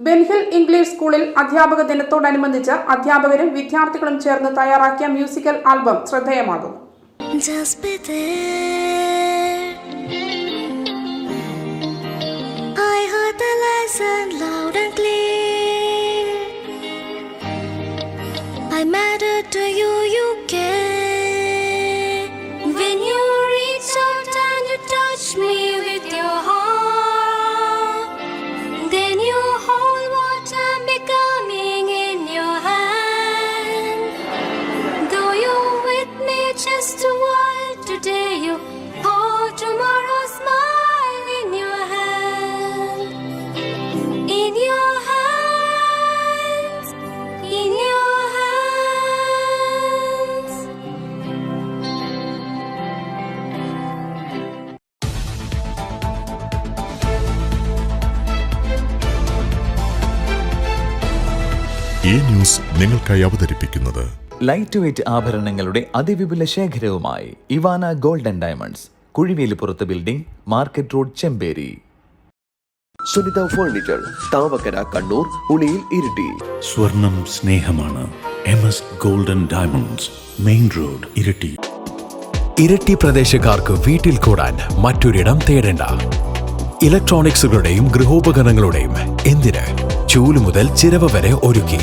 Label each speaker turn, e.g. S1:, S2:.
S1: ബെൻഹിൽ English സ്കൂളിൽ അധ്യാപക ദിനത്തോടനുബന്ധിച്ച് അധ്യാപകരും വിദ്യാർത്ഥികളും ചേർന്ന് തയ്യാറാക്കിയ
S2: musical album clear. I matter to you, just a while today, you hold tomorrow's smile in your hand. In your hands, in your hands.
S3: ഈ news നിങ്ങൾക്കായി അവതരിപ്പിക്കുന്നത്
S4: ലൈറ്റ് വെയ്റ്റ് ആഭരണങ്ങളുടെ അതിവിപുല ശേഖരവുമായി Ivana golden diamonds കുഴിവേലിപ്പുറത്ത് building market road Chemperi.
S5: Sunitha furniture Thavakkara Kannur Uliyil Iritty.
S6: സ്വർണം സ്നേഹമാണ് M S golden diamonds main road Iritty.
S7: Iritty പ്രദേശക്കാർക്ക് വീട്ടിൽ കൂടാൻ മറ്റൊരിടം തേടേണ്ട. ഇലക്ട്രോണിക്സുകളുടെയും ഗൃഹോപകരണങ്ങളുടെയും എന്തിന് ചൂൽ മുതൽ ചിരവ വരെ ഒരുക്കി.